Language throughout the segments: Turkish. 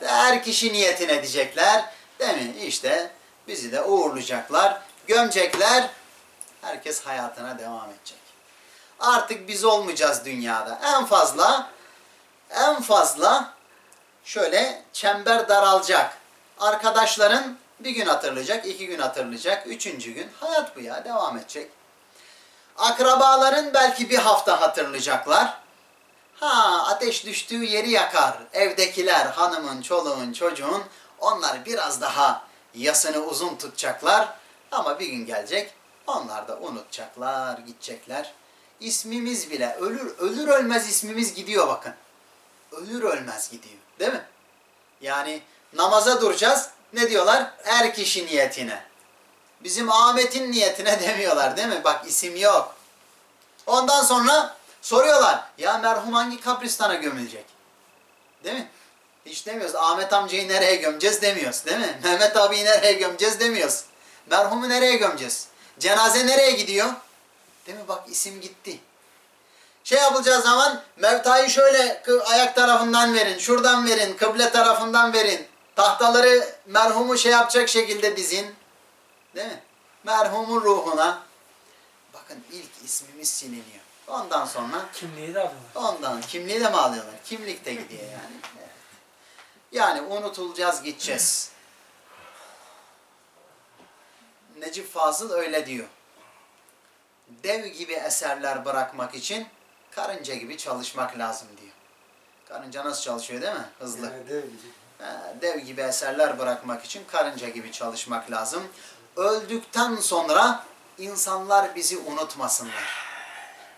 Evet, her kişi niyetine edecekler. Değil mi? İşte bizi de uğurlayacaklar, gömecekler. Herkes hayatına devam edecek. Artık biz olmayacağız dünyada. En fazla, en fazla şöyle çember daralacak. Arkadaşların bir gün hatırlayacak, iki gün hatırlayacak, üçüncü gün hayat bu ya devam edecek. Akrabaların belki bir hafta hatırlayacaklar. Ha ateş düştüğü yeri yakar. Evdekiler, hanımın, çoluğun, çocuğun onlar biraz daha yasını uzun tutacaklar. Ama bir gün gelecek onlar da unutacaklar, gidecekler. İsmimiz bile ölür ölür ölmez ismimiz gidiyor bakın. Ölür ölmez gidiyor. Değil mi? Yani namaza duracağız. Ne diyorlar? Er kişi niyetine. Bizim Ahmet'in niyetine demiyorlar değil mi? Bak isim yok. Ondan sonra soruyorlar. Ya merhum hangi kabristana gömülecek? Değil mi? Hiç demiyoruz. Ahmet amcayı nereye gömeceğiz demiyoruz. Değil mi? Mehmet abiyi nereye gömeceğiz demiyoruz. Merhumu nereye gömeceğiz? Cenaze nereye gidiyor? Değil mi? Bak isim gitti. Şey yapılacağı zaman mevtayı şöyle ayak tarafından verin, şuradan verin, kıble tarafından verin. Tahtaları merhumu şey yapacak şekilde dizin. Değil mi? Merhumun ruhuna. Bakın ilk ismimiz siliniyor. Ondan sonra Kimliği de alıyorlar. ondan kimliği de mi alıyorlar? Kimlik de gidiyor yani. Evet. Yani unutulacağız gideceğiz. Necip Fazıl öyle diyor. Dev gibi eserler bırakmak için karınca gibi çalışmak lazım diyor. Karınca nasıl çalışıyor değil mi? Hızlı. Yani dev gibi. Dev gibi eserler bırakmak için karınca gibi çalışmak lazım. Öldükten sonra insanlar bizi unutmasınlar.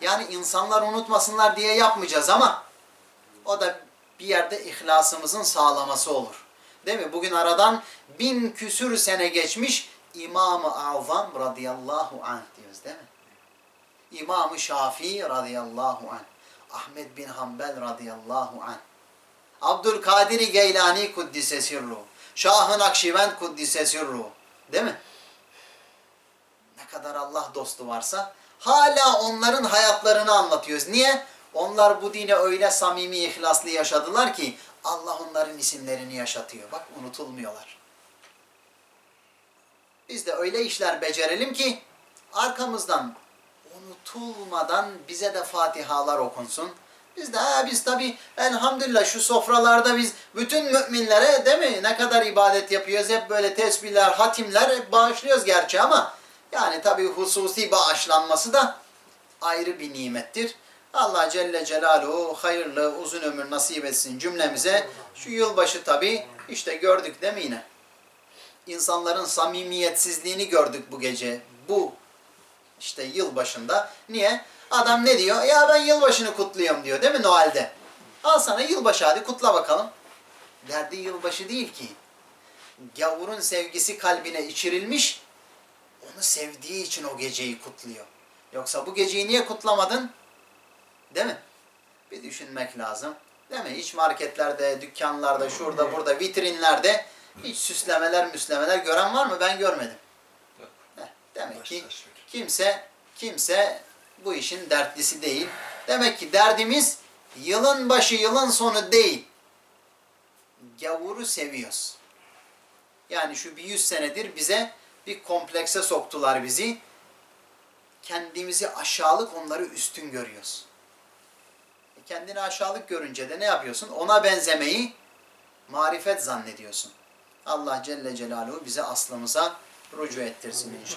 Yani insanlar unutmasınlar diye yapmayacağız ama o da bir yerde ihlasımızın sağlaması olur. Değil mi? Bugün aradan bin küsür sene geçmiş İmam-ı Azam radıyallahu anh diyoruz değil mi? İmam-ı Şafii radıyallahu anh. Ahmet bin Hanbel radıyallahu anh. Abdülkadir Geylani kuddise sirru. Şah-ı Nakşibend kuddise sirru. Değil mi? Ne kadar Allah dostu varsa hala onların hayatlarını anlatıyoruz. Niye? Onlar bu dine öyle samimi, ihlaslı yaşadılar ki Allah onların isimlerini yaşatıyor. Bak unutulmuyorlar. Biz de öyle işler becerelim ki arkamızdan unutulmadan bize de fatihalar okunsun. Biz de ha, biz tabi elhamdülillah şu sofralarda biz bütün müminlere değil mi ne kadar ibadet yapıyoruz hep böyle tesbihler, hatimler bağışlıyoruz gerçi ama yani tabi hususi bağışlanması da ayrı bir nimettir. Allah Celle Celaluhu hayırlı uzun ömür nasip etsin cümlemize. Şu yılbaşı tabi işte gördük değil mi yine? İnsanların samimiyetsizliğini gördük bu gece. Bu işte yılbaşında. Niye? Adam ne diyor? Ya ben yılbaşını kutluyorum diyor değil mi Noel'de? Al sana yılbaşı hadi kutla bakalım. Derdi yılbaşı değil ki. Gavurun sevgisi kalbine içirilmiş. Sevdiği için o geceyi kutluyor. Yoksa bu geceyi niye kutlamadın? Değil mi? Bir düşünmek lazım. Değil mi? Hiç marketlerde, dükkanlarda, şurada, burada, vitrinlerde hiç süslemeler, müslemeler gören var mı? Ben görmedim. Heh, Demek ki kimse kimse bu işin dertlisi değil. Demek ki derdimiz yılın başı, yılın sonu değil. Gavuru seviyoruz. Yani şu bir yüz senedir bize bir komplekse soktular bizi. Kendimizi aşağılık, onları üstün görüyoruz. E Kendini aşağılık görünce de ne yapıyorsun? Ona benzemeyi marifet zannediyorsun. Allah Celle Celaluhu bize aslımıza rucu ettirsin inşallah.